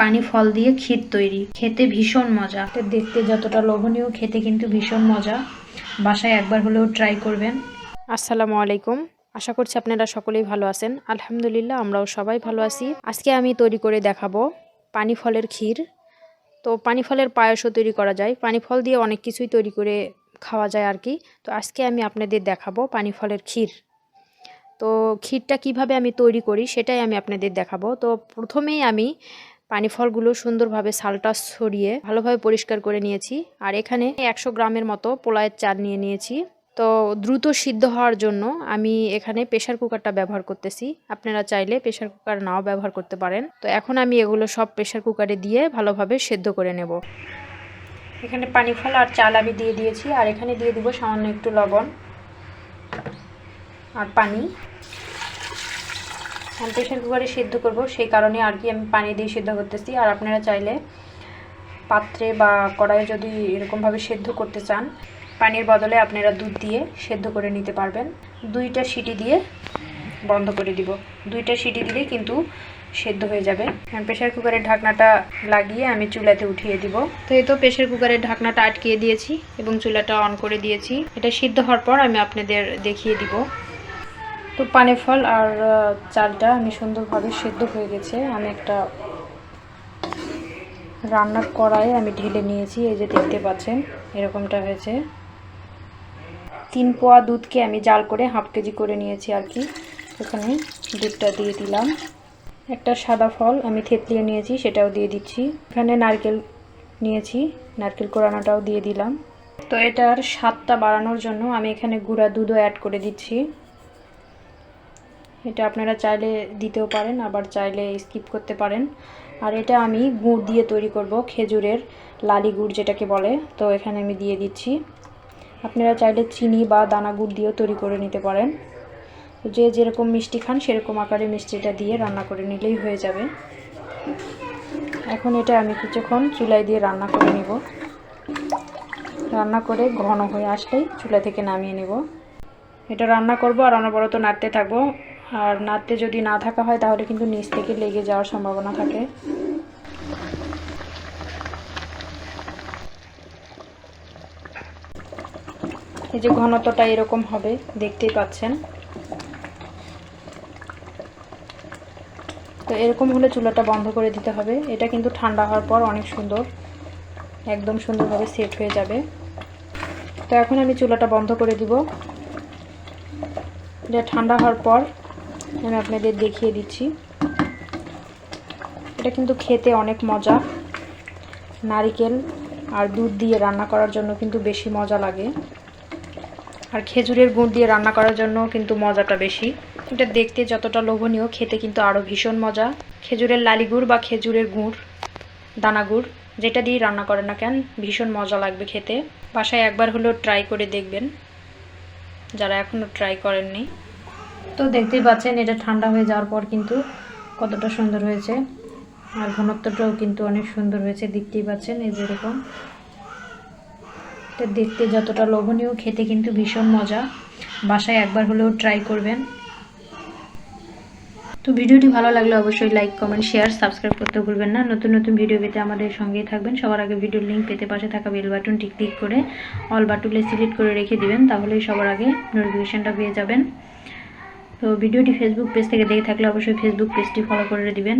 পানি ফল দিয়ে ক্ষীর তৈরি। খেতে ভীষণ মজা। দেখতে যতটা লোভনীয়, খেতে কিন্তু ভীষণ মজা। বাসায় একবার হলেও ট্রাই করবেন। আসসালামু আলাইকুম। আশা করছি আপনারা সকলেই ভালো আছেন। আলহামদুলিল্লাহ, আমরাও সবাই ভালো আছি। আজকে আমি তৈরি করে দেখাবো পানি ফলের ক্ষীর। তো পানি ফলের পায়েসও তৈরি করা যায়। পানি ফল দিয়ে অনেক কিছুই তৈরি করে খাওয়া যায় আর কি। তো আজকে আমি আপনাদের দেখাবো পানি ফলের ক্ষীর। তো ক্ষীরটা কীভাবে আমি তৈরি করি সেটাই আমি আপনাদের দেখাবো। তো প্রথমেই আমি পানি ফলগুলো সুন্দরভাবে সালটা ছড়িয়ে ভালোভাবে পরিষ্কার করে নিয়েছি। আর এখানে একশো গ্রামের মতো পোলায়ের চাল নিয়ে নিয়েছি। তো দ্রুত সিদ্ধ হওয়ার জন্য আমি এখানে প্রেশার কুকারটা ব্যবহার করতেছি। আপনারা চাইলে প্রেশার কুকার নাও ব্যবহার করতে পারেন। তো এখন আমি এগুলো সব প্রেশার কুকারে দিয়ে ভালোভাবে সেদ্ধ করে নেব। এখানে পানি ফল আর চাল আমি দিয়ে দিয়েছি। আর এখানে দিয়ে দিব সামান্য একটু লবণ আর পানি। আমি প্রেশার কুকারে সিদ্ধ করব, সেই কারণে আর কি আমি পানি দিয়ে সিদ্ধ করতেছি। আর আপনারা চাইলে পাত্রে বা কড়াইয়ে যদি এরকমভাবে সেদ্ধ করতে চান, পানির বদলে আপনারা দুধ দিয়ে সেদ্ধ করে নিতে পারবেন। দুইটা সিটি দিয়ে বন্ধ করে দিব। দুইটা সিটি দিলে কিন্তু সেদ্ধ হয়ে যাবে। প্রেশার কুকারের ঢাকনাটা লাগিয়ে আমি চুলাতে উঠিয়ে দিব। তো এই তো প্রেশার কুকারের ঢাকনাটা আটকিয়ে দিয়েছি এবং চুলাটা অন করে দিয়েছি। এটা সিদ্ধ হওয়ার পর আমি আপনাদের দেখিয়ে দিব। তো পানে ফল আর চালটা আমি সুন্দরভাবে সেদ্ধ হয়ে গেছে। আমি একটা রান্নার কড়াই আমি ঢেলে নিয়েছি, এই যে দেখতে পাচ্ছেন, এরকমটা হয়েছে। তিন পোয়া দুধকে আমি জাল করে হাফ কেজি করে নিয়েছি আর কি। এখানে দুধটা দিয়ে দিলাম। একটা সাদা ফল আমি থেতলিয়ে নিয়েছি, সেটাও দিয়ে দিচ্ছি। এখানে নারকেল নিয়েছি, নারকেল কোরানোটাও দিয়ে দিলাম। তো এটার স্বাদটা বাড়ানোর জন্য আমি এখানে গুঁড়া দুধও অ্যাড করে দিচ্ছি। এটা আপনারা চাইলে দিতেও পারেন, আবার চাইলে স্কিপ করতে পারেন। আর এটা আমি গুড় দিয়ে তৈরি করব, খেজুরের লালি গুড় যেটাকে বলে। তো এখানে আমি দিয়ে দিচ্ছি। আপনারা চাইলে চিনি বা দানা গুড় দিয়েও তৈরি করে নিতে পারেন। যে যেরকম মিষ্টি খান, সেরকম আকারে মিষ্টিটা দিয়ে রান্না করে নিলেই হয়ে যাবে। এখন এটা আমি কিছুক্ষণ চুলায় দিয়ে রান্না করে নিব। রান্না করে ঘন হয়ে আসলেই চুলা থেকে নামিয়ে নেব। এটা রান্না করব আর অনবরত নাড়তে থাকব। আর নাড়তে যদি না থাকা হয়, তাহলে কিন্তু নিচ থেকে লেগে যাওয়ার সম্ভাবনা থাকে। এই যে ঘনত্বটা এরকম হবে, দেখতেই পাচ্ছেন। তো এরকম হলে চুলাটা বন্ধ করে দিতে হবে। এটা কিন্তু ঠান্ডা হওয়ার পর অনেক সুন্দর, একদম সুন্দরভাবে সেট হয়ে যাবে। তো এখন আমি চুলাটা বন্ধ করে দিব। এটা ঠান্ডা হওয়ার পর আমি আপনাদের দেখিয়ে দিচ্ছি। এটা কিন্তু খেতে অনেক মজা। নারিকেল আর দুধ দিয়ে রান্না করার জন্য কিন্তু বেশি মজা লাগে। আর খেজুরের গুড় দিয়ে রান্না করার জন্য কিন্তু মজাটা বেশি। এটা দেখতে যতটা লোভনীয়, খেতে কিন্তু আরও ভীষণ মজা। খেজুরের লালি গুড় বা খেজুরের গুড়, দানা গুড়, যেটা দিয়ে রান্না করেন না কেন, ভীষণ মজা লাগবে খেতে। বাসায় একবার হলেও ট্রাই করে দেখবেন। যারা এখনও ট্রাই করেননি। দেখতেই পাচ্ছেন, এটা ঠান্ডা হয়ে যাওয়ার পর কিন্তু কতটা সুন্দর হয়েছে। আর ঘনত্বটাও কিন্তু অনেক সুন্দর হয়েছে, দেখতেই পাচ্ছেন এই যেরকম এটা দেখতে যতটা লোভনীয়, খেতে কিন্তু ভীষণ মজা। বাসায় একবার হলেও ট্রাই করবেন। তো ভিডিওটি ভালো লাগলে অবশ্যই লাইক কমেন্ট শেয়ার সাবস্ক্রাইব করতে ভুলবেন না। নতুন নতুন ভিডিও পেতে আমাদের সঙ্গেই থাকবেন। সবার আগে ভিডিওর লিঙ্ক পেতে পাশে থাকা বেল বাটনটি ক্লিক করে অল বাটুলে সিলেক্ট করে রেখে দিবেন, তাহলেই সবার আগে নোটিফিকেশানটা পেয়ে যাবেন। তো ভিডিওটি ফেসবুক পেজ থেকে দেখে থাকলে অবশ্যই ফেসবুক পেজটি ফলো করে দিবেন।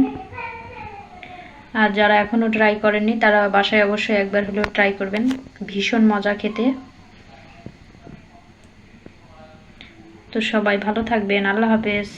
আর যারা এখনও ট্রাই করেননি, তারা বাসায় অবশ্যই একবার হলেও ট্রাই করবেন। ভীষণ মজা খেতে। তো সবাই ভালো থাকবেন। আল্লাহ হাফেজ।